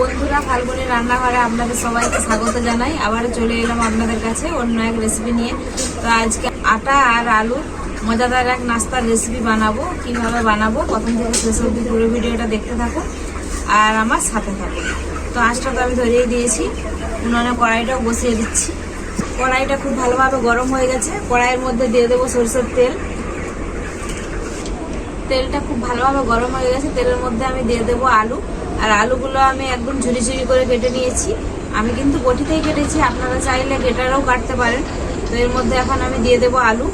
বন্ধুরা, ফাল্গুনি রান্নাঘরে আপনাদের সবাইকে স্বাগত জানাই। আবারও চলে এলাম আপনাদের কাছে অন্য এক রেসিপি নিয়ে। তো আজকে আটা আর আলু মজাদার এক নাস্তার রেসিপি বানাবো। কীভাবে বানাবো? প্রথম থেকে শেষ অবধি পুরো ভিডিওটা দেখতে থাকুন আর আমার সাথে থাকুন। তো আঁচটা তো আমি ধরিয়ে দিয়েছি। উনুনে কড়াইটাও বসিয়ে দিচ্ছি। কড়াইটা খুব ভালোভাবে গরম হয়ে গেছে। কড়াইয়ের মধ্যে দিয়ে দেবো সরষের তেল। তেলটা খুব ভালোভাবে গরম হয়ে গেছে। তেলের মধ্যে আমি দিয়ে দেবো আলু। আর আলুগুলো আমি একদম ঝুরি ঝুরি করে কেটে নিয়েছি। আমি কিন্তু বটিতেই কেটেছি, আপনারা চাইলে গেটারও কাটতে পারেন। তো এর মধ্যে এখন আমি দিয়ে দেবো আলু।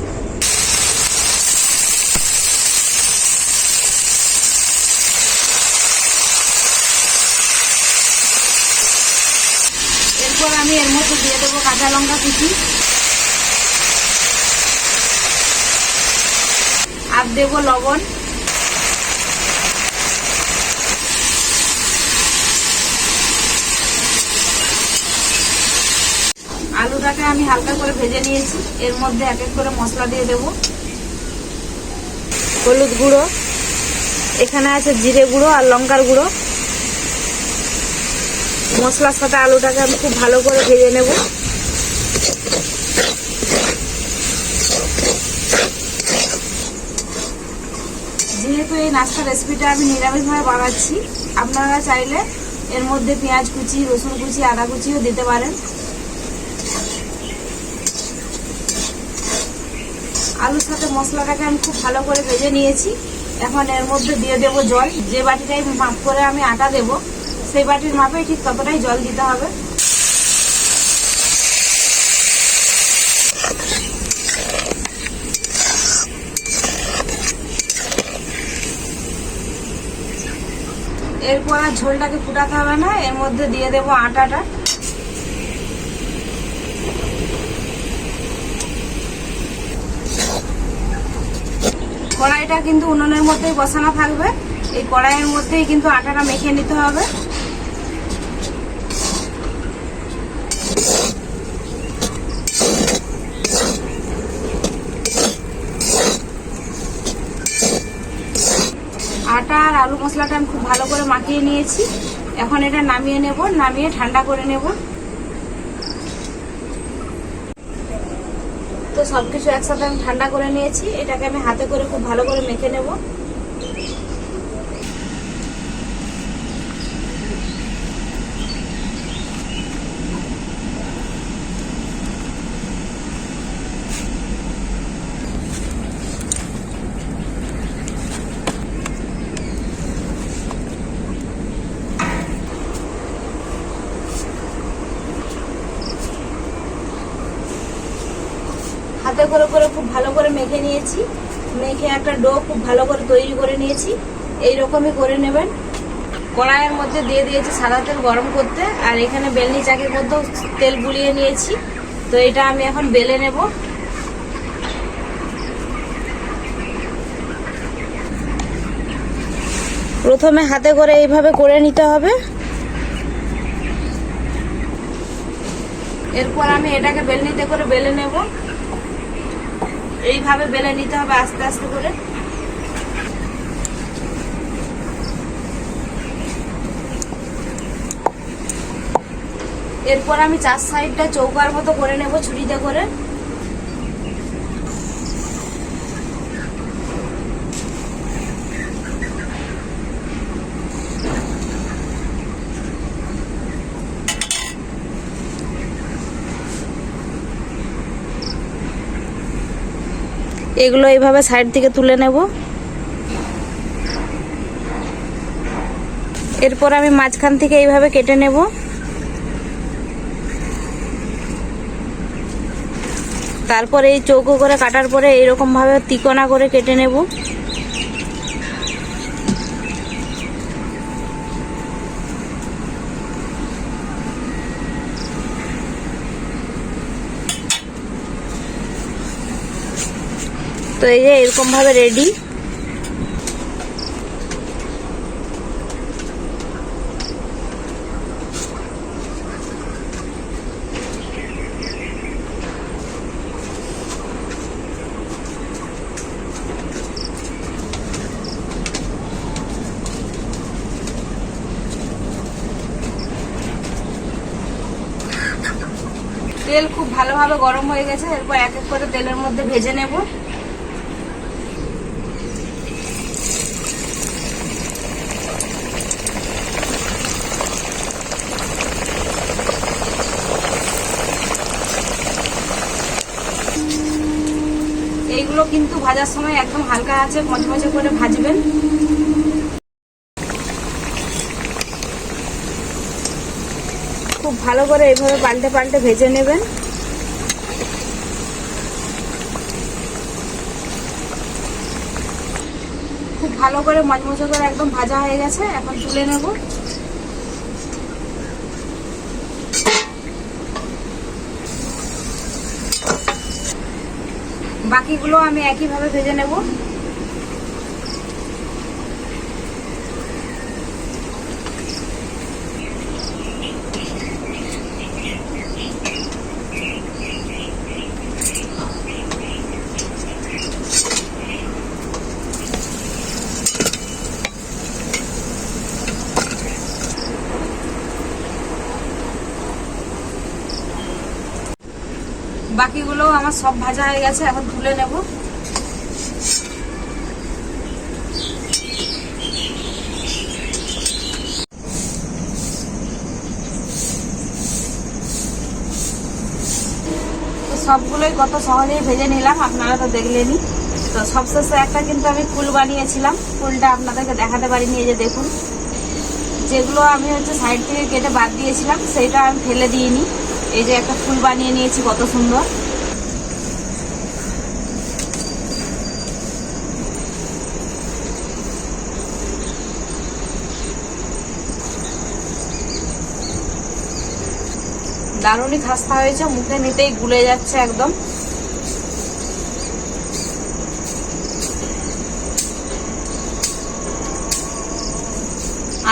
এরপর আমি এর মধ্যে দিয়ে দেবো কাঁচা লঙ্কা কুচি। আর দেবো লবণ আলুটাকে আমি হালকা করে ভেজে নিয়েছি। এর মধ্যে এক এক করে মশলা দিয়ে দেব। হলুদ গুঁড়ো। এখানে আছে জিরে গুঁড়ো আর লঙ্কার গুঁড়ো। মশলার সাথে আলুটাকে আমি খুব ভালো করে ভেজে নেব। যেহেতু এই নাস্তা রেসিপিটা আমি নিরামিষভাবে বানাচ্ছি আপনারা চাইলে এর মধ্যে পেঁয়াজ কুচি রসুন কুচি আদা কুচিও দিতে পারেন। আলুর সাথে মশলাটাকে আমি খুব ভালো করে ভেজে নিয়েছি। এখন এর মধ্যে দিয়ে দেবো জল। যে বাটিটাই মাপ করে আমি আটা দেব, সেই বাটির মাপে ঠিক ততটাই জল দিতে হবে। এরপর আর ঝোলটাকে ফুটাতে হবে না। এর মধ্যে দিয়ে দেবো আটাটা। কড়াইটা কিন্তু উনুনের মধ্যেই বসানো থাকবে। এই কড়াইয়ের মধ্যেই কিন্তু আটাটা মেখে নিতে হবে। আটা আর আলু মশলাটা আমি খুব ভালো করে মাখিয়ে নিয়েছি। এখন এটা নামিয়ে নেব, নামিয়ে ঠান্ডা করে নেব। তো সবকিছু একসাথে আমি ঠান্ডা করে নিয়েছি। এটাকে আমি হাতে করে খুব ভালো করে মেখে নেব। হাতে করে করে খুব ভালো করে মেখে নিয়েছি। মেখে একটা ডো খুব ভালো করে তৈরি করে নিয়েছি। এই রকমই করে নেবেন। কড়াইয়ের মধ্যে দিয়ে দিয়েছি সাদা তেল গরম করতে। আর এখানে বেলনি চাকের মধ্যেও তেল বুলিয়ে নিয়েছি। তো এটা আমি এখন বেলে নেব। প্রথমে হাতে করে এইভাবে করে নিতে হবে। এরপর আমি এটাকে বেলনিতে করে বেলে নেব। এইভাবে বেলে নিতে হবে আস্তে আস্তে করে। এরপর আমি চার সাইডটা চৌকার মতো করে নেব ছুরিতে করে। এগুলো এইভাবে সাইড থেকে তুলে নেব। এরপর আমি মাঝখান থেকে এইভাবে কেটে নেব। তারপর এই চৌকো করে কাটার পরে এইরকম ভাবে তিকোনা করে কেটে নেব। তো এই যে এরকম ভাবে রেডি তেল খুব ভালোভাবে গরম হয়ে গেছে, এরপর এক এক করে তেলের মধ্যে ভেজে নেব। এইগুলো কিন্তু ভাজার সময় একদম হালকা আছে মচমচে করে ভাজবেন। খুব ভালো করে এইভাবে পাল্টে পাল্টে ভেজে নেবেন। খুব ভালো করে মচমচে করে একদম ভাজা হয়ে গেছে, এখন তুলে নেব। বাকিগুলো আমি একইভাবে ভেজে নেব। বাকিগুলো আমার সব ভাজা হয়ে গেছে, এখন তুলে নেব। সবগুলোই কত সহজেই ভেজে নিলাম, আপনারা তো দেখলেনই। তো সবশেষে একটা কিন্তু আমি ফুল বানিয়েছিলাম, ফুলটা আপনাদেরকে দেখাতে পারিনি, এই যে দেখুন। যেগুলো আমি হচ্ছে সাইড থেকে কেটে বাদ দিয়েছিলাম, সেইটা আমি ফেলে দিইনি। এই যে একটা ফুল বানিয়ে নিয়েছি, কত সুন্দর। দারুণই খাস্তা হয়েছে, মুখে নিতেই গুলে যাচ্ছে একদম।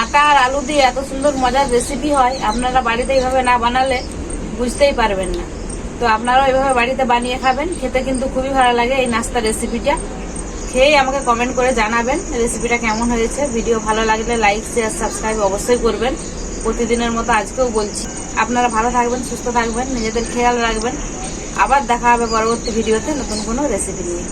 আটা আর আলু দিয়ে এত সুন্দর মজার রেসিপি হয়, আপনারা বাড়িতে এইভাবে না বানালে বুঝতেই পারবেন না। তো আপনারাও এইভাবে বাড়িতে বানিয়ে খাবেন, খেতে কিন্তু খুবই ভালো লাগে এই নাস্তা রেসিপিটা খেয়ে আমাকে কমেন্ট করে জানাবেন রেসিপিটা কেমন হয়েছে। ভিডিও ভালো লাগলে লাইক শেয়ার সাবস্ক্রাইব অবশ্যই করবেন। প্রতিদিনের মতো আজকেও বলছি। আপনারা ভালো থাকবেন, সুস্থ থাকবেন, নিজেদের খেয়াল রাখবেন। আবার দেখা হবে পরবর্তী ভিডিওতে নতুন কোনো রেসিপি নিয়ে।